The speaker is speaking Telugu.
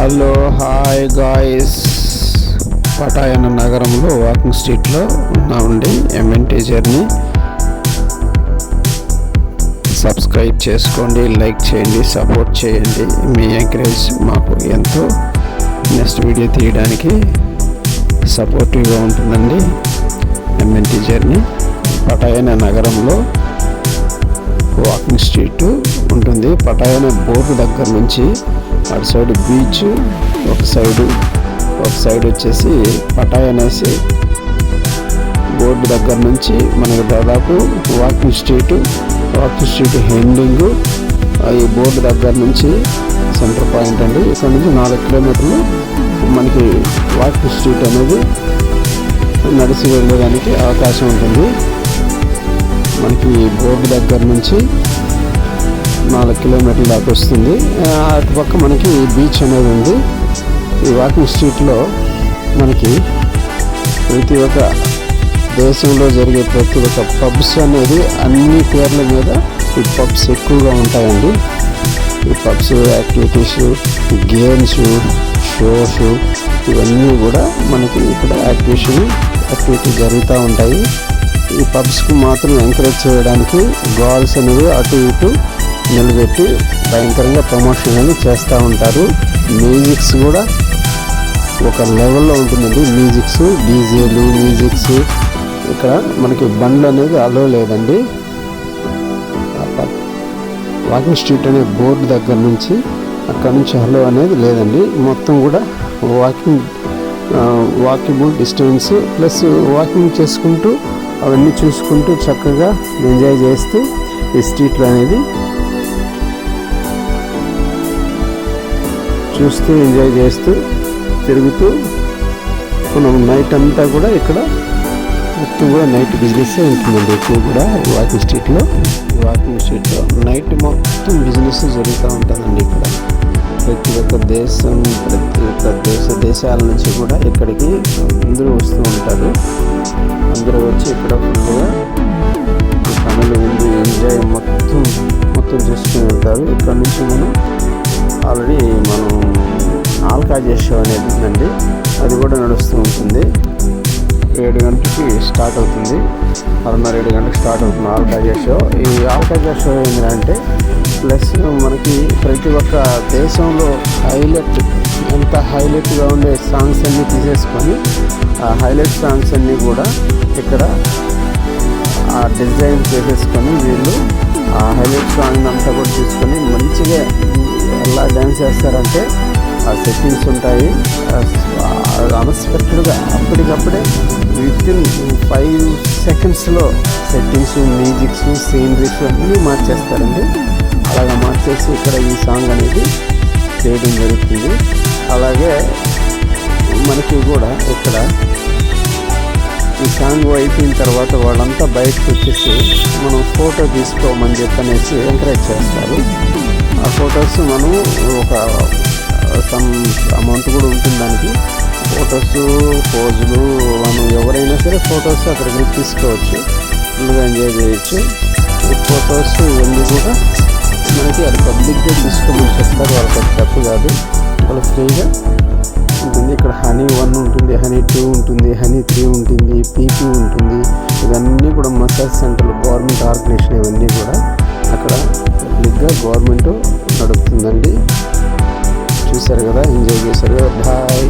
Hello hi guys. పటాయన నగరంలో వాకింగ్ స్ట్రీట్లో ఉన్నామండి. MNT journey. సబ్స్క్రైబ్ చేసుకోండి లైక్ చేయండి సపోర్ట్ చేయండి. మీ ఎంకరేజ్ మాకు ఎంతో. నెక్స్ట్ వీడియో తీయడానికి సపోర్టివ్గా ఉంటుందండి. MNT journey. పటాయన నగరంలో వాకింగ్ స్ట్రీట్ ఉంటుంది. పటాయన బోర్డు దగ్గర నుంచి అటు సైడ్ బీచ్ ఒక సైడు ఒక సైడ్ వచ్చేసి పటాయ్ అనేసి బోర్డు దగ్గర నుంచి మనకు దాదాపు walking street walking street heading ఈ బోర్డు దగ్గర నుంచి సెంటర్ పాయింట్ అండి. ఇక్కడ నుంచి నాలుగు కిలోమీటర్లు మనకి వాకింగ్ స్ట్రీట్ అనేది నడిచి వెళ్ళడానికి అవకాశం ఉంటుంది. మనకి బోర్డు దగ్గర నుంచి నాలుగు కిలోమీటర్ల దాకా వస్తుంది. అటు అటుపక్క మనకి బీచ్ అనేది ఉంది. ఈ వాకింగ్ స్ట్రీట్లో మనకి ప్రతి ఒక్క దేశంలో జరిగే ప్రతి ఒక్క పబ్స్ అనేది అన్ని పేర్ల మీద ఈ పబ్స్ ఎక్కువగా ఉంటాయండి. ఈ పబ్స్ యాక్టివిటీస్ గేమ్స్ షోస్ ఇవన్నీ కూడా మనకి ఇక్కడ యాక్టివేషన్ యాక్టివిటీ జరుగుతూ ఉంటాయి. ఈ పబ్స్కి మాత్రం ఎంకరేజ్ చేయడానికి గోల్స్ అనేవి అటు ఇటు నిలబెట్టి భయంకరంగా ప్రమోషన్ అనేది చేస్తూ ఉంటారు. మ్యూజిక్స్ కూడా ఒక లెవెల్లో ఉంటుందండి. మ్యూజిక్స్ డీజేలు మ్యూజిక్స్ ఇక్కడ మనకి బండ్లు అనేది అలో లేదండి. వాకింగ్ స్ట్రీట్ అనే బోర్డు దగ్గర నుంచి అక్కడ నుంచి హలో అనేది లేదండి. మొత్తం కూడా walking walkable distance plus walking చేసుకుంటూ అవన్నీ చూసుకుంటూ చక్కగా ఎంజాయ్ చేస్తూ ఈ స్ట్రీట్లు అనేది చూస్తూ ఎంజాయ్ చేస్తూ తిరుగుతూ మనం నైట్ అంతా కూడా ఇక్కడ మొత్తం కూడా నైట్ బిజినెస్ ఉంటుందండి. ఎక్కువ కూడా వాకింగ్ స్ట్రీట్లో. వాకింగ్ స్ట్రీట్లో నైట్ మొత్తం బిజినెస్ జరుగుతూ ఉంటుందండి ఇక్కడ. ప్రతి ఒక్క దేశం ప్రతి ఒక్క దేశాల నుంచి కూడా ఇక్కడికి అందరూ వస్తూ ఉంటారు. అందరూ వచ్చి ఇక్కడ ఫుల్గా తమిళ ఉంది ఎంజాయ్ మొత్తం మొత్తం చేసుకుని వెళ్తారు ఇక్కడ నుంచి మనం ఆల్రెడీ మనం ఆల్కా షో అనేది ఉందండి. అది కూడా నడుస్తూ ఉంటుంది. ఏడు గంటలకి స్టార్ట్ అవుతుంది. ఆరున్నర ఏడు గంటలకు స్టార్ట్ అవుతుంది ఆల్కాజే షో ఈ ఆల్కాజే షో ఏంటంటే ప్లస్ మనకి ప్రతి ఒక్క దేశంలో హైలైట్ ఎంత హైలైట్గా ఉండే సాంగ్స్ అన్నీ తీసేసుకొని ఆ హైలైట్ సాంగ్స్ అన్నీ కూడా ఇక్కడ ఆ డిజైన్ చేసేసుకొని వీళ్ళు ఆ హైలైట్ సాంగ్ అంతా కూడా తీసుకొని మంచిగా ఎలా డ్యాన్స్ చేస్తారంటే ఆ సెట్టింగ్స్ ఉంటాయి. అన్ఎక్స్పెక్టెడ్గా అప్పటికప్పుడే విత్ ఇన్ ఫైవ్ సెకండ్స్లో సెట్టింగ్స్ మ్యూజిక్స్ సీనరీస్ అన్నీ మార్చేస్తారండి. అలాగా మార్చేసి ఇక్కడ ఈ సాంగ్ అనేది చేయడం జరుగుతుంది. అలాగే మనకి కూడా ఇక్కడ ఈ సాంగ్ అయిపోయిన తర్వాత వాళ్ళంతా బయటకు వచ్చేసి మనం ఫోటో తీసుకోమని చెప్పనేసి ఎంకరేజ్ చేస్తారు. ఆ ఫొటోస్ మనం ఒక సమ్ అమౌంట్ కూడా ఉంటుంది దానికి. ఫొటోస్ పోజులు మనం ఎవరైనా సరే ఫొటోస్ అక్కడికి వెళ్ళి తీసుకోవచ్చు. ఫుల్గా ఎంజాయ్ చేయొచ్చు. ఈ ఫొటోస్ ఇవన్నీ కూడా మనకి అది పబ్లిక్గా తీసుకోమని చెప్తారు వాళ్ళకి తప్పు కాదు. వాళ్ళు ఫ్రీగా ఉంటుంది. ఇక్కడ హనీ వన్ ఉంటుంది హనీ టూ ఉంటుంది హనీ త్రీ ఉంటుంది పీపీ ఉంటుంది. ఇవన్నీ కూడా మసాజ్ సెంటర్లు గవర్నమెంట్ ఆర్గనైజేషన్ ఇవన్నీ కూడా అక్కడ పబ్లిక్గా గవర్నమెంట్ నడుపుతుందండి. చూశారు కదా? ఎంజాయ్ చేశారు కదా? బాయ్